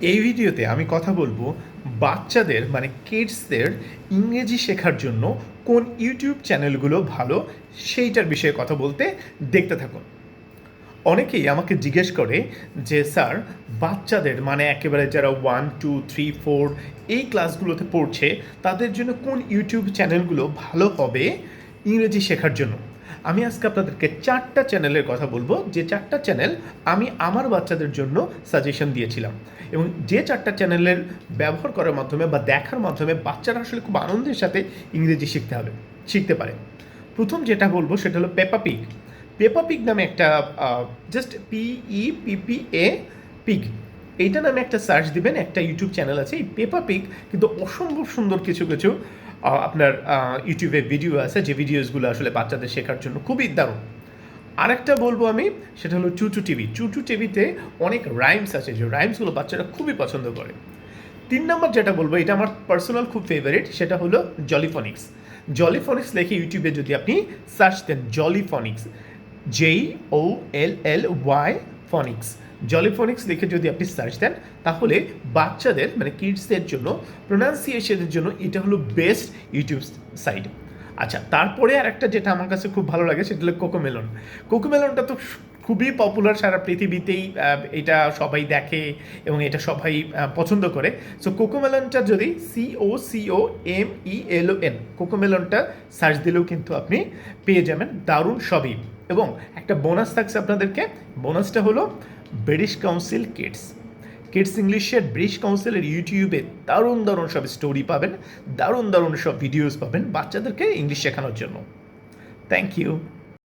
এই ভিডিওতে আমি কথা বলব বাচ্চাদের মানে কিডসদের ইংরেজি শেখার জন্য কোন ইউটিউব চ্যানেলগুলো ভালো সেইটার বিষয়ে কথা বলতে দেখতে থাকুন। অনেকেই আমাকে জিজ্ঞেস করে যে, স্যার, বাচ্চাদের মানে একেবারে যারা ওয়ান টু থ্রি ফোর এই ক্লাসগুলোতে পড়ছে, তাদের জন্য কোন ইউটিউব চ্যানেলগুলো ভালো হবে ইংরেজি শেখার জন্য? আমি আজকে আপনাদেরকে চারটা চ্যানেলের কথা বলব। যে চারটা চ্যানেল আমি আমার বাচ্চাদের জন্য সাজেশন দিয়েছিলাম। এবং যে চারটা চ্যানেলের ব্যবহার করার মাধ্যমে বা দেখার মাধ্যমে বাচ্চারা আসলে খুব আনন্দের সাথে ইংরেজি শিখতে হবে, শিখতে পারে। প্রথম যেটা বলব সেটা হলো পেপা পিক পেপা পিক নামে একটা জাস্ট পিই পিপি এ পিগ এইটা নামে একটা সার্চ দিবেন, একটা ইউটিউব চ্যানেল আছে, এই পেপা পিক কিন্তু অসম্ভব সুন্দর কিছু কিছু আপনার ইউটিউবে ভিডিও আছে, যে ভিডিওসগুলো আসলে বাচ্চাদের শেখার জন্য খুবই দারুণ। আরেকটা বলব আমি, সেটা হলো চুচু টিভি চুচু টিভিতে অনেক রাইমস আছে, যে রাইমসগুলো বাচ্চারা খুবই পছন্দ করে। তিন নম্বর যেটা বলব, এটা আমার পার্সোনাল খুব ফেভারিট সেটা হলো জলিফনিক্স জলিফনিক্স লিখে ইউটিউবে যদি আপনি সার্চ দেন Jolly Phonics J O L L Y phonics Jolly Phonics লিখে যদি আপনি সার্চ দেন, তাহলে বাচ্চাদের মানে কিডসদের জন্য প্রোনাউন্সিয়েশনের জন্য এটা হলো বেস্ট ইউটিউব সাইট আচ্ছা তারপরে আর একটা যেটা আমার কাছে খুব ভালো লাগে, সেটা হলো কোকোমেলন। কোকোমেলনটা তো খুবই পপুলার সারা পৃথিবীতেই এটা সবাই দেখে এবং এটা সবাই পছন্দ করে। সো কোকোমেলনটা যদি C O C O M E L N কোকোমেলনটা search দিলেও কিন্তু আপনি পেয়ে যাবেন। দারুণ সবই। এবং একটা বোনাস থাকছে আপনাদেরকে বোনাসটা হলো ব্রিটিশ কাউন্সিল কিডস। কিডস ইংলিশের ব্রিটিশ কাউন্সিলের ইউটিউবে দারুণ দারুণ সব স্টোরি পাবেন, দারুণ দারুণ সব ভিডিওস পাবেন বাচ্চাদেরকে ইংলিশ শেখানোর জন্য। Thank you